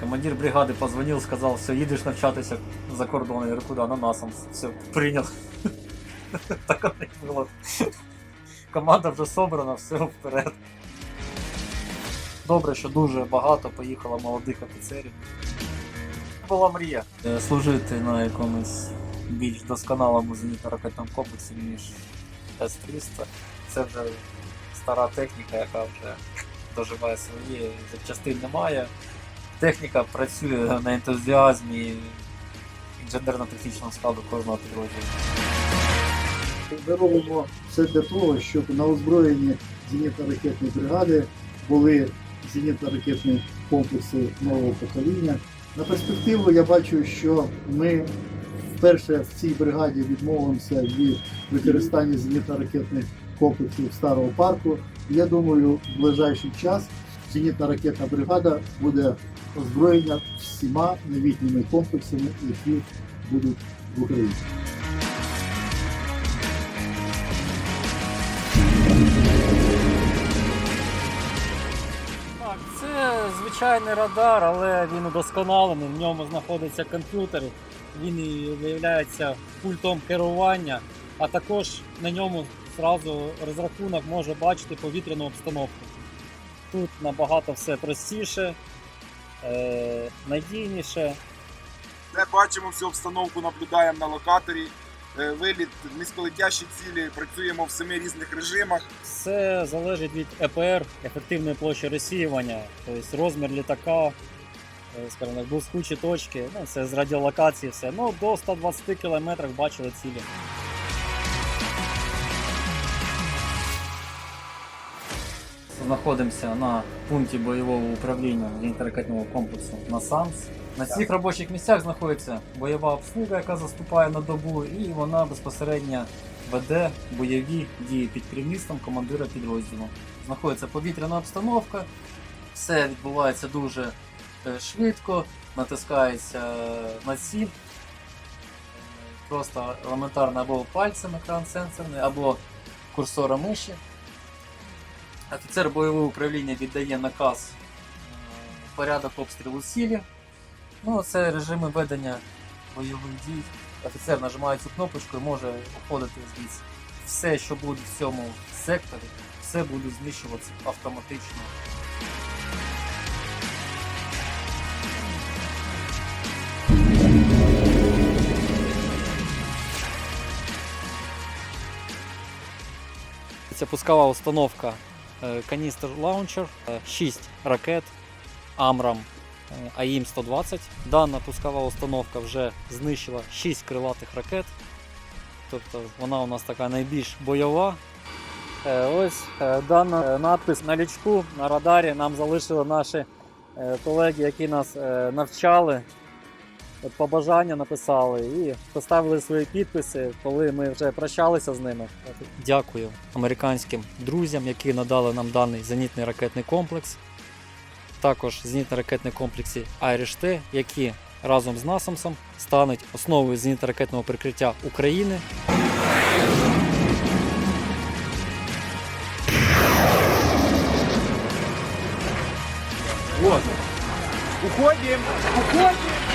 Командир бригады позвонил, сказал, все, едешь навчатися за кордон. Я говорю? На НАСАМ. Все, принял. Так оно и было. Команда вже собрана, все вперед. Добре, що дуже багато поїхало молодих офіцерів. Була мрія е, служити на якомусь більш досконалому зенітно-ракетному комплексі, ніж С-300. Це вже стара техніка, яка вже доживає свої, запчастин немає. Техніка працює на ентузіазмі інженерно-технічного складу кожного підрозділу. Ми робимо все для того, щоб на озброєнні зенітно-ракетної бригади були зенітно-ракетні комплекси нового покоління. На перспективу я бачу, що ми вперше в цій бригаді відмовимося від використання зенітно-ракетних комплексів старого парку. Я думаю, в ближайший час зенітно-ракетна бригада буде озброєна всіма новітніми комплексами, які будуть в Україні. Це звичайний радар, але він удосконалений, в ньому знаходиться комп'ютер, він виявляється пультом керування, а також на ньому зразу розрахунок може бачити повітряну обстановку. Тут набагато все простіше, е, надійніше. Де бачимо всю обстановку, наблюдаємо на локаторі. Е, Виліт низьколетящі цілі, працюємо в семи різних режимах. Все залежить від ЕПР, ефективної площі розсіювання, тобто розмір літака, е, скажімо так, блискучі точки, ну, це з радіолокації все. Ну, до 120 км бачили цілі. Знаходимося на пункті бойового управління зенітно-ракетного комплексу на САМС. На цих робочих місцях знаходиться бойова обслуга, яка заступає на добу, і вона безпосередньо веде бойові дії під керівництвом командира підрозділу. Знаходиться повітряна обстановка, все відбувається дуже е, швидко, натискається на ціль. Е, Просто елементарно або пальцем екран сенсорний, або курсором миші. Офіцер бойового управління віддає наказ е, порядок обстрілу цілі. Ну, це режими ведення бойових дій. Офіцер нажимає цю кнопочку і може уходити звідси. Все, що буде в цьому секторі, все буде знищуватися автоматично. Це пускова установка е, каністр лаунчер, 6 ракет Амрам АІМ-120. Дана пускова установка вже знищила 6 крилатих ракет. Тобто вона у нас така найбільш бойова. Е, Ось е, дана е, надпис на лічку на радарі нам залишили наші е, колеги, які нас е, навчали. От побажання написали і поставили свої підписи, коли ми вже прощалися з ними. Дякую американським друзям, які надали нам даний зенітний ракетний комплекс. Також зенітно-ракетні комплексі Irish-T, які разом з НАСАМСом стануть основою зенітно-ракетного прикриття України. Вот. Уходим! Уходим!